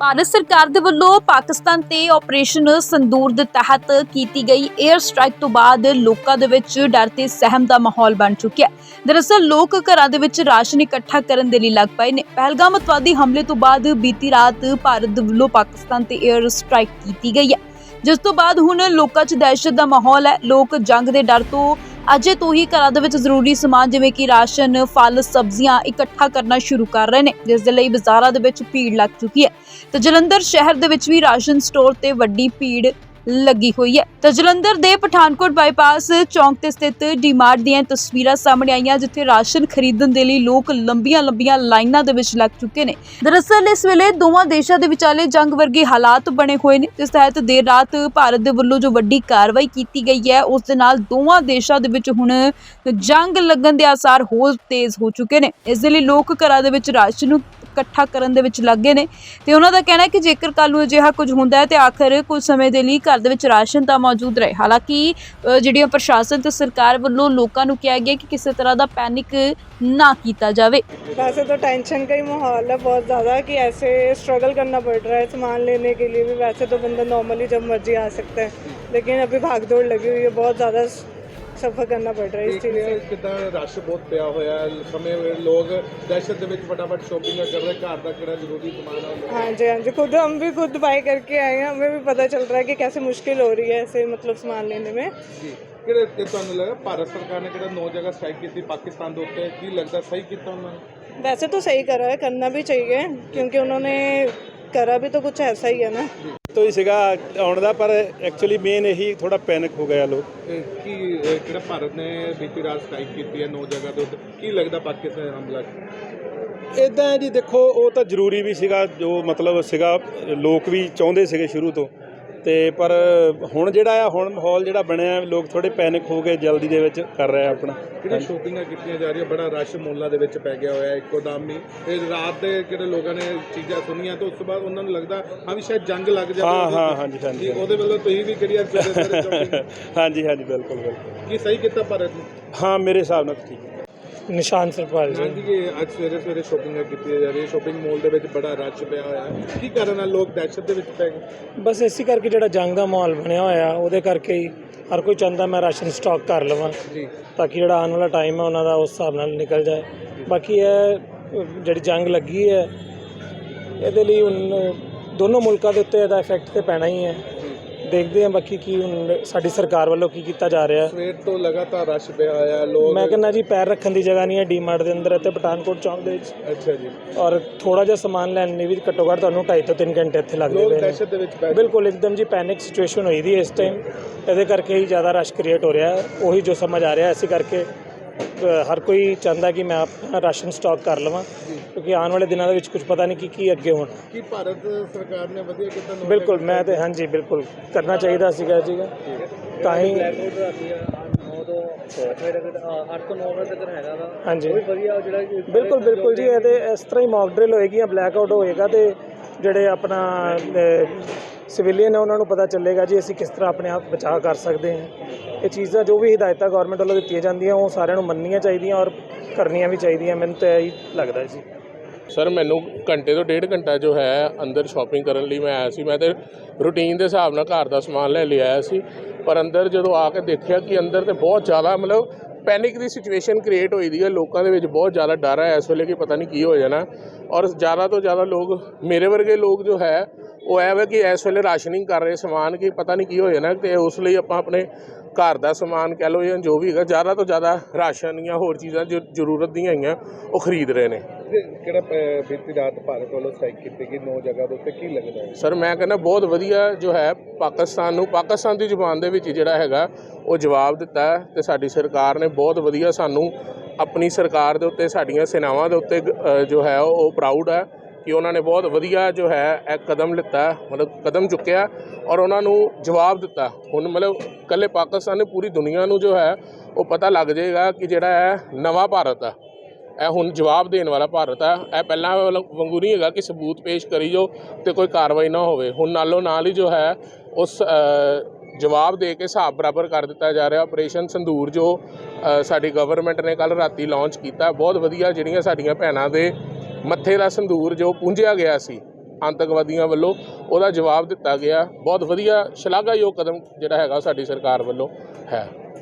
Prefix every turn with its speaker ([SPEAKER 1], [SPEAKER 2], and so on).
[SPEAKER 1] ਭਾਰਤ ਸਰਕਾਰ ਦੇ ਵੱਲੋਂ ਪਾਕਿਸਤਾਨ ਤੇ ਆਪਰੇਸ਼ਨ ਸੰਦੂਰ ਦੇ ਤਹਿਤ ਕੀਤੀ ਗਈ 에ਅਰ ਸਟ੍ਰਾਈਕ ਤੋਂ ਬਾਅਦ ਲੋਕਾਂ ਦੇ ਵਿੱਚ ਡਰ ਤੇ ਸਹਿਮ ਦਾ ਮਾਹੌਲ ਬਣ ਚੁੱਕਿਆ ਹੈ। ਦਰਅਸਲ, ਲੋਕ ਘਰਾਂ ਦੇ ਵਿੱਚ ਰਾਸ਼ਨ ਇਕੱਠਾ ਕਰਨ ਦੇ ਲਈ ਲੱਗ ਪਏ ਨੇ। ਪਹਿਲਗਾਮ ਅਤਵਾਦੀ ਹਮਲੇ ਤੋਂ ਬਾਅਦ ਬੀਤੀ ਰਾਤ ਭਾਰਤ ਦੇ ਵੱਲੋਂ ਪਾਕਿਸਤਾਨ ਤੇ 에ਅਰ ਸਟ੍ਰਾਈਕ ਕੀਤੀ ਗਈ ਹੈ। ਜਿਸ ਤੋਂ ਬਾਅਦ ਹੁਣ ਲੋਕਾਂ 'ਚ ਦਹਿਸ਼ਤ ਦਾ ਮਾਹੌਲ ਹੈ। ਲੋਕ ਜੰਗ ਦੇ ਡਰ ਤੋਂ ਅਜੇ ਤੋਂ ਹੀ ਘਰਾਂ ਦੇ ਵਿੱਚ ਜ਼ਰੂਰੀ ਸਮਾਨ ਜਿਵੇਂ ਕਿ ਰਾਸ਼ਨ, ਫਲ, ਸਬਜ਼ੀਆਂ ਇਕੱਠਾ ਕਰਨਾ ਸ਼ੁਰੂ ਕਰ ਰਹੇ ਨੇ, ਜਿਸ ਦੇ ਲਈ ਬਾਜ਼ਾਰਾਂ ਦੇ ਵਿੱਚ ਭੀੜ ਲੱਗ ਚੁੱਕੀ ਹੈ। ਤੇ ਜਲੰਧਰ ਸ਼ਹਿਰ ਦੇ ਵਿੱਚ ਵੀ ਰਾਸ਼ਨ ਸਟੋਰ ਤੇ ਵੱਡੀ ਭੀੜ ਲੱਗੀ ਹੋਈ ਹੈ। ਤੇ ਜਲੰਧਰ ਦੇ ਪਠਾਨਕੋਟ ਬਾਈਪਾਸ ਚੌਂਕ ਤੇ ਸਥਿਤ ਡੀਮਾਰਟ ਦੀਆਂ ਤਸਵੀਰਾਂ ਸਾਹਮਣੇ ਆਈਆਂ, ਜਿੱਥੇ ਰਾਸ਼ਨ ਖਰੀਦਣ ਦੇ ਲਈ ਲੋਕ ਲੰਬੀਆਂ-ਲੰਬੀਆਂ ਲਾਈਨਾਂ ਦੇ ਵਿੱਚ ਲੱਗ ਚੁੱਕੇ ਨੇ। ਦਰਅਸਲ, ਇਸ ਵੇਲੇ ਦੋਵਾਂ ਦੇਸ਼ਾਂ ਦੇ ਵਿਚਾਲੇ ਜੰਗ ਵਰਗੇ ਹਾਲਾਤ ਬਣੇ ਹੋਏ ਨੇ, ਜਿਸ ਤਹਿਤ ਦੇਰ ਰਾਤ ਭਾਰਤ ਦੇ ਵੱਲੋਂ ਜੋ ਵੱਡੀ ਕਾਰਵਾਈ ਕੀਤੀ ਗਈ ਹੈ, ਉਸ ਦੇ ਨਾਲ ਦੋਵਾਂ ਦੇਸ਼ਾਂ ਦੇ ਵਿੱਚ ਹੁਣ ਜੰਗ ਲੱਗਣ ਦੇ ਆਸਾਰ ਹੋਰ ਤੇਜ਼ ਹੋ ਚੁੱਕੇ ਨੇ। ਇਸ ਦੇ ਲਈ ਲੋਕ ਘਰਾਂ ਦੇ ਵਿੱਚ ਰਾਸ਼ਨ ਨੂੰ ਇਕੱਠਾ ਕਰਨ ਦੇ ਵਿੱਚ ਲੱਗੇ ਨੇ ਤੇ ਉਹਨਾਂ ਦਾ ਕਹਿਣਾ ਹੈ ਕਿ ਜੇਕਰ ਕੱਲ ਨੂੰ ਅਜਿਹਾ ਕੁਝ ਹੁੰਦਾ ਹੈ ਤੇ ਆਖਰ ਕੁਝ ਸਮੇਂ ਦੇ ਲਈ ਘਰ ਦੇ ਵਿੱਚ ਰਾਸ਼ਨ ਤਾਂ ਮੌਜੂਦ ਰਹੇ ਹਾਲਾਂਕਿ ਅ, ਜਿਹੜੀਆਂ ਪ੍ਰਸ਼ਾਸਨ ਤੇ ਸਰਕਾਰ ਵੱਲੋਂ ਲੋਕਾਂ ਨੂੰ ਕਿਹਾ ਗਿਆ ਕਿ ਕਿਸੇ ਤਰ੍ਹਾਂ ਦਾ ਪੈਨਿਕ ਨਾ ਕੀਤਾ ਜਾਵੇ
[SPEAKER 2] वैसे तो टेंशन का ही माहौल है बहुत ज़्यादा कि ऐसे स्ट्रगल करना पड़ रहा है सामान लेने के लिए भी वैसे तो बंदा नॉर्मली जब मर्जी आ सकता है लेकिन अभी भाग दौड़ लगी हुई है बहुत ज़्यादा सफ़र करना पड़ रहा है इस
[SPEAKER 3] ਦੇਖ
[SPEAKER 2] चीज़
[SPEAKER 3] ਰਹੇ
[SPEAKER 2] से
[SPEAKER 3] ਹੋ ਕਿਦਾਂ ਰਸ਼ ਬਹੁਤ ਪਿਆ ਹੋਇਆ ਹੈ ਸਮੇਂ ਵੇਲੇ ਲੋਕ ਦਹਿਸ਼ਤ ਦੇ ਵਿੱਚ ਫਟਾਫਟ ਸ਼ੋਪਿੰਗ ਕਰ ਰਹੇ ਘਰ ਦਾ ਕਿਹੜਾ ਜ਼ਰੂਰੀ ਸਮਾਨ ਹੈ ਉਹ
[SPEAKER 2] हाँ जी हाँ जी खुद हम भी खुद बाई करके आए हैं हमें भी पता चल रहा है कि कैसे मुश्किल हो रही है ऐसे मतलब सामान लेने में
[SPEAKER 3] ਜੀ ਕਿਹੜੇ ਤੇ ਤੁਹਾਨੂੰ ਲੱਗਾ ਭਾਰਤ ਸਰਕਾਰ ਨੇ ਕਿਹੜਾ ਨੌ ਜਗ੍ਹਾ ਸਟ੍ਰਾਈਕ ਕੀਤੀ ਪਾਕਿਸਤਾਨ ਦੇ ਉੱਤੇ ਕੀ ਲੱਗਦਾ ਸਹੀ ਕੀਤਾ ਉਹਨਾਂ ਨੇ
[SPEAKER 2] वैसे तो सही करा है करना भी चाहिए क्योंकि उन्होंने करा भी तो कुछ ऐसा ही है ना
[SPEAKER 4] ਤੋਂ ਹੀ ਸੀਗਾ ਆਉਣ ਦਾ ਪਰ ਐਕਚੁਅਲੀ ਮੇਨ ਇਹੀ ਥੋੜਾ ਪੈਨਿਕ ਹੋ ਗਿਆ ਲੋਕ।
[SPEAKER 3] ਕੀ ਕਿਹੜਾ ਭਾਰਤ ਨੇ ਬੀਤੀ ਰਾਤ ਸਟ੍ਰਾਈਕ ਕੀਤੀ ਹੈ ਨੌ ਜਗ੍ਹਾ ਉੱਤੇ? ਕੀ ਲੱਗਦਾ ਪਾਕਿਸਤਾਨ ਹਮਲਾ
[SPEAKER 4] ਇਦਾਂ ਜੀ ਦੇਖੋ ਉਹ ਤਾਂ ਜ਼ਰੂਰੀ ਵੀ ਸੀਗਾ ਜੋ ਮਤਲਬ ਸੀਗਾ ਲੋਕ ਵੀ ਚਾਹੁੰਦੇ ਸੀਗੇ ਸ਼ੁਰੂ ਤੋਂ। ਤੇ ਪਰ ਹੁਣ ਜਿਹੜਾ ਆ ਹੁਣ ਮਾਹੌਲ ਜਿਹੜਾ ਬਣਿਆ ਲੋਕ ਥੋੜੇ ਪੈਨਿਕ ਹੋ ਕੇ ਜਲਦੀ ਦੇ ਵਿੱਚ ਕਰ ਰਹੇ ਆਪਣਾ।
[SPEAKER 3] ਕਿਹੜੀ ਸ਼ੋਪਿੰਗਾਂ ਕੀਤੀਆਂ ਜਾ ਰਹੀਆਂ? ਬੜਾ ਰਸ਼ ਮੋਲਾਂ ਦੇ ਵਿੱਚ ਪੈ ਗਿਆ ਹੋਇਆ ਇੱਕੋ ਦਮ ਹੀ। ਤੇ ਰਾਤ ਦੇ ਕਿਹੜੇ ਲੋਕਾਂ ਨੇ ਚੀਜ਼ਾਂ ਸੁਣੀਆਂ ਤਾਂ ਉਸ ਤੋਂ ਬਾਅਦ ਉਹਨਾਂ ਨੂੰ ਲੱਗਦਾ ਹਾਂ ਵੀ ਸ਼ਾਇਦ ਜੰਗ ਲੱਗ ਜਾਵੇ
[SPEAKER 4] ਹਾਂ ਹਾਂ। ਹਾਂਜੀ ਹਾਂਜੀ
[SPEAKER 3] ਉਹਦੇ ਵੱਲੋਂ ਤੁਸੀਂ ਵੀ ਸਵੇਰੇ shopping
[SPEAKER 4] ਹਾਂਜੀ ਹਾਂਜੀ ਬਿਲਕੁਲ ਬਿਲਕੁਲ।
[SPEAKER 3] ਕੀ ਸਹੀ ਕੀਤਾ ਭਾਰਤ ਨੇ?
[SPEAKER 4] ਹਾਂ ਮੇਰੇ ਹਿਸਾਬ ਨਾਲ ਠੀਕ ਹੈ।
[SPEAKER 5] ਨਿਸ਼ਾਨ ਸਰਪਾਲ ਜੀ।
[SPEAKER 3] ਹਾਂਜੀ ਜੀ ਅੱਜ ਸਵੇਰੇ ਸਵੇਰੇ ਸ਼ੋਪਿੰਗਾਂ ਕੀਤੀਆਂ ਜਾ ਰਹੀਆਂ ਸ਼ੋਪਿੰਗ ਮਾਲ ਦੇ ਵਿੱਚ ਬੜਾ ਰਸ਼ ਪਿਆ ਹੋਇਆ ਹੈ। ਕੀ ਕਾਰਨ ਹੈ ਲੋਕ ਦਹਿਸ਼ਤ ਦੇ ਵਿੱਚ ਪੈ ਗਏ।
[SPEAKER 5] ਬਸ ਇਸੇ ਕਰਕੇ ਜਿਹੜਾ ਜੰਗ ਦਾ ਮਾਹੌਲ ਬਣਿਆ ਹੋਇਆ ਉਹਦੇ ਕਰਕੇ ਹੀ ਹਰ ਕੋਈ ਚਾਹੁੰਦਾ ਮੈਂ ਰਾਸ਼ਨ ਸਟਾਕ ਕਰ ਲਵਾਂ
[SPEAKER 3] ਜੀ।
[SPEAKER 5] ਤਾਂ ਕਿ ਜਿਹੜਾ ਆਉਣ ਵਾਲਾ ਟਾਈਮ ਹੈ ਉਹਨਾਂ ਦਾ ਉਸ ਹਿਸਾਬ ਨਾਲ ਨਿਕਲ ਜਾਏ। ਬਾਕੀ ਇਹ ਜਿਹੜੀ ਜੰਗ ਲੱਗੀ ਹੈ ਇਹਦੇ ਲਈ ਦੋਨੋਂ ਮੁਲਕਾਂ ਦੇ ਉੱਤੇ ਇਹਦਾ ਇਫੈਕਟ ਤੇ ਪੈਣਾ ਹੀ ਹੈ। ਦੇਖਦੇ ਹਾਂ ਬਾਕੀ ਕੀ ਹੁਣ ਸਾਡੀ ਸਰਕਾਰ ਵੱਲੋਂ ਕੀ ਕੀਤਾ ਜਾ ਰਿਹਾ। ਹੈ
[SPEAKER 3] ਸਵੇਰ ਤੋਂ ਲਗਾਤਾਰ ਰਸ਼ ਪਿਆ ਹੋਇਆ ਲੋਕ
[SPEAKER 5] ਮੈਂ ਕਹਿੰਦਾ ਜੀ ਪੈਰ ਰੱਖਣ ਦੀ ਜਗ੍ਹਾ ਨਹੀਂ ਹੈ ਡੀਮਾਰਟ ਦੇ ਅੰਦਰ ਅਤੇ ਪਠਾਨਕੋਟ ਚੌਂਕ ਦੇ ਵਿੱਚ।
[SPEAKER 3] ਅੱਛਾ ਜੀ।
[SPEAKER 5] ਔਰ ਥੋੜਾ ਜਿਹਾ ਸਮਾਨ ਲੈਣ ਲਈ ਵੀ ਘੱਟੋ ਘੱਟ ਤੁਹਾਨੂੰ 2.5 ਤੋਂ 3 ਘੰਟੇ ਇੱਥੇ ਲੱਗਦੇ
[SPEAKER 3] ਲੋਕ
[SPEAKER 5] ਪਏ ਨੇ।
[SPEAKER 3] ਦਹਿਸ਼ਤ ਦੇ ਵਿੱਚ ਪੈ ਗਏ
[SPEAKER 5] ਬਿਲਕੁਲ ਇੱਕਦਮ ਜੀ ਪੈਨਿਕ ਸਿਚੁਏਸ਼ਨ ਹੋਈ ਦੀ ਇਸ ਟਾਈਮ ਇਹਦੇ ਕਰਕੇ ਹੀ ਜ਼ਿਆਦਾ ਰਸ਼ ਕ੍ਰੀਏਟ ਹੋ ਰਿਹਾ। ਹੈ ਉਹੀ ਜੋ ਸਮਝ ਆ ਰਿਹਾ ਹੈ, ਇਸੇ ਕਰਕੇ ਹਰ ਕੋਈ ਚਾਹੁੰਦਾ ਕਿ ਮੈਂ ਆਪਣਾ ਰਾਸ਼ਨ ਸਟਾਕ ਕਰ ਲਵਾਂ। ਕਿਉਂਕਿ ਆਉਣ ਵਾਲੇ ਦਿਨਾਂ ਦੇ ਵਿੱਚ ਕੁਝ ਪਤਾ ਨਹੀਂ ਕਿ ਕੀ ਅੱਗੇ ਹੋਣਾ।
[SPEAKER 3] ਕੀ ਭਾਰਤ ਸਰਕਾਰ ਨੇ ਵਧੀਆ ਕੀਤਾ
[SPEAKER 5] ਬਿਲਕੁਲ ਮੈਂ ਤੇ ਹਾਂਜੀ ਬਿਲਕੁਲ। ਕਰਨਾ ਚਾਹੀਦਾ ਸੀਗਾ ਜੀ। ਤਾਂ ਹੀ ਹਾਂਜੀ। ਬਿਲਕੁਲ ਬਿਲਕੁਲ ਜੀ ਇਹ ਤੇ ਇਸ ਤਰ੍ਹਾਂ ਹੀ ਮੌਕ ਡਰਿਲ ਹੋਏਗੀ ਜਾਂ ਬਲੈਕ ਆਊਟ ਹੋਏਗਾ ਤੇ ਜਿਹੜੇ ਆਪਣਾ ਸਿਵਿਲੀਅਨ ਹੈ ਉਹਨਾਂ ਨੂੰ ਪਤਾ ਚੱਲੇਗਾ ਜੀ ਅਸੀਂ ਕਿਸ ਤਰ੍ਹਾਂ ਆਪਣੇ ਆਪ ਬਚਾਅ ਕਰ ਸਕਦੇ ਹਾਂ। ਇਹ ਚੀਜ਼ਾਂ ਜੋ ਵੀ ਹਦਾਇਤਾਂ ਗਵਰਨਮੈਂਟ ਵੱਲੋਂ ਦਿੱਤੀਆਂ ਜਾਂਦੀਆਂ ਉਹ ਸਾਰਿਆਂ ਨੂੰ ਮੰਨਣੀਆਂ ਚਾਹੀਦੀਆਂ ਔਰ ਕਰਨੀਆਂ ਵੀ ਚਾਹੀਦੀਆਂ। ਮੈਨੂੰ ਤਾਂ ਇਹੀ ਲੱਗਦਾ ਜੀ।
[SPEAKER 6] ਸਰ, ਮੈਨੂੰ ਘੰਟੇ ਤੋਂ ਡੇਢ ਘੰਟਾ ਜੋ ਹੈ ਅੰਦਰ ਸ਼ਾਪਿੰਗ ਕਰਨ ਲਈ ਮੈਂ ਆਇਆ ਸੀ। ਮੈਂ ਤੇ ਰੂਟੀਨ ਦੇ ਹਿਸਾਬ ਨਾਲ ਘਰ ਦਾ ਸਮਾਨ ਲੈ ਲਿਆ ਆਇਆ ਸੀ। ਪਰ ਅੰਦਰ ਜਦੋਂ ਆ ਕੇ ਦੇਖਿਆ ਕਿ ਅੰਦਰ ਤੇ ਬਹੁਤ ਜ਼ਿਆਦਾ ਮਤਲਬ ਪੈਨਿਕ ਦੀ ਸਿਚੁਏਸ਼ਨ ਕ੍ਰੀਏਟ ਹੋਈ ਦੀ ਹੈ। ਲੋਕਾਂ ਦੇ ਵਿੱਚ ਬਹੁਤ ਜ਼ਿਆਦਾ ਡਰ ਹੈ ਇਸ ਵੇਲੇ ਕਿ ਪਤਾ ਨਹੀਂ ਕੀ ਹੋ ਜਾਣਾ। ਔਰ ਜ਼ਿਆਦਾ ਤੋਂ ਜ਼ਿਆਦਾ ਲੋਕ, ਮੇਰੇ ਵਰਗੇ ਲੋਕ ਜੋ ਹੈ, ਉਹ ਐ ਵੇ ਕਿ ਇਸ ਵੇਲੇ ਰਾਸ਼ਨਿੰਗ ਕਰ ਰਹੇ ਸਮਾਨ ਕਿ ਪਤਾ ਨਹੀਂ ਕੀ ਹੋ ਜਾਣਾ ਤੇ ਉਸ ਲਈ ਆਪਾਂ ਆਪਣੇ ਘਰ ਦਾ ਸਮਾਨ ਕਹਿ ਲਓ ਜਾਂ ਜੋ ਵੀ ਹੈਗਾ, ਜ਼ਿਆਦਾ ਤੋਂ ਜ਼ਿਆਦਾ ਰਾਸ਼ਨ ਜਾਂ ਹੋਰ ਚੀਜ਼ਾਂ ਜੋ ਜ਼ਰੂਰਤ ਦੀਆਂ ਹੈਗੀਆਂ, ਉਹ ਖਰੀਦ ਰਹੇ ਨੇ।
[SPEAKER 3] ਤੇ ਕਿਹੜਾ ਅਹ, ਬੀਤੀ ਰਾਤ ਭਾਰਤ ਵੱਲੋਂ ਸਟ੍ਰਾਈਕ ਕੀਤੀ ਗਈ ਨੌ ਜਗ੍ਹਾ ਦੇ ਉੱਤੇ ਕੀ ਲੱਗਦਾ ਹੈ?
[SPEAKER 6] ਸਰ ਮੈਂ ਕਹਿੰਦਾ ਬਹੁਤ ਵਧੀਆ ਜੋ ਹੈ ਪਾਕਿਸਤਾਨ ਨੂੰ ਪਾਕਿਸਤਾਨ ਦੀ ਜ਼ੁਬਾਨ ਦੇ ਵਿੱਚ ਜਿਹੜਾ ਹੈਗਾ ਉਹ ਜਵਾਬ ਦਿੱਤਾ ਹੈ ਤੇ ਸਾਡੀ ਸਰਕਾਰ ਨੇ ਬਹੁਤ ਵਧੀਆ ਸਾਨੂੰ ਆਪਣੀ ਸਰਕਾਰ ਦੇ ਉੱਤੇ ਸਾਡੀਆਂ ਸੈਨਾਵਾਂ ਦੇ ਉੱਤੇ ਜੋ ਹੈ ਉਹ ਪ੍ਰਾਊਡ ਹੈ ਕਿ ਉਹਨਾਂ ਨੇ ਬਹੁਤ ਵਧੀਆ ਜੋ ਹੈ ਇਹ ਕਦਮ ਲਿੱਤਾ ਮਤਲਬ ਕਦਮ ਚੁੱਕਿਆ ਔਰ ਉਹਨਾਂ ਨੂੰ ਜਵਾਬ ਦਿੱਤਾ। ਹੁਣ ਮਤਲਬ ਕੱਲੇ ਪਾਕਿਸਤਾਨ ਨੇ ਪੂਰੀ ਦੁਨੀਆ ਨੂੰ ਜੋ ਹੈ ਉਹ ਪਤਾ ਲੱਗ ਜਾਏਗਾ ਕਿ ਜਿਹੜਾ ਹੈ ਨਵਾਂ ਭਾਰਤ ਆ। ਇਹ ਹੁਣ ਜਵਾਬ ਦੇਣ ਵਾਲਾ ਭਾਰਤ ਆ। ਇਹ ਪਹਿਲਾਂ ਵਾਲਾ ਵਾਂਗੂ ਨਹੀਂ ਹੈਗਾ ਕਿ ਸਬੂਤ ਪੇਸ਼ ਕਰੀ ਜੋ ਤੇ ਕੋਈ ਕਾਰਵਾਈ ਨਾ ਹੋਵੇ। ਹੁਣ ਨਾਲੋਂ ਨਾਲ ਹੀ ਜੋ ਹੈ ਉਸ ਅ, ਜਵਾਬ ਦੇ ਕੇ ਹਿਸਾਬ ਬਰਾਬਰ ਕਰ ਦਿੱਤਾ ਜਾ ਰਿਹਾ। ਆਪਰੇਸ਼ਨ ਸੰਧੂਰ ਜੋ ਸਾਡੀ ਗਵਰਨਮੈਂਟ ਨੇ ਕੱਲ ਰਾਤੀ ਲਾਂਚ ਕੀਤਾ ਬਹੁਤ ਵਧੀਆ ਜਿਹੜੀਆਂ ਸਾਡੀਆਂ ਭੈਣਾਂ ਦੇ ਮੱਥੇ ਦਾ ਸੰਧੂਰ ਜੋ ਪੂੰਝਿਆ ਗਿਆ ਸੀ ਆਤੰਕਵਾਦੀਆਂ ਵੱਲੋਂ ਉਹਦਾ ਜਵਾਬ ਦਿੱਤਾ ਗਿਆ। ਬਹੁਤ ਵਧੀਆ ਸ਼ਲਾਘਾਯੋਗ ਕਦਮ ਜਿਹੜਾ ਹੈਗਾ ਸਾਡੀ ਸਰਕਾਰ ਵੱਲੋਂ ਹੈ।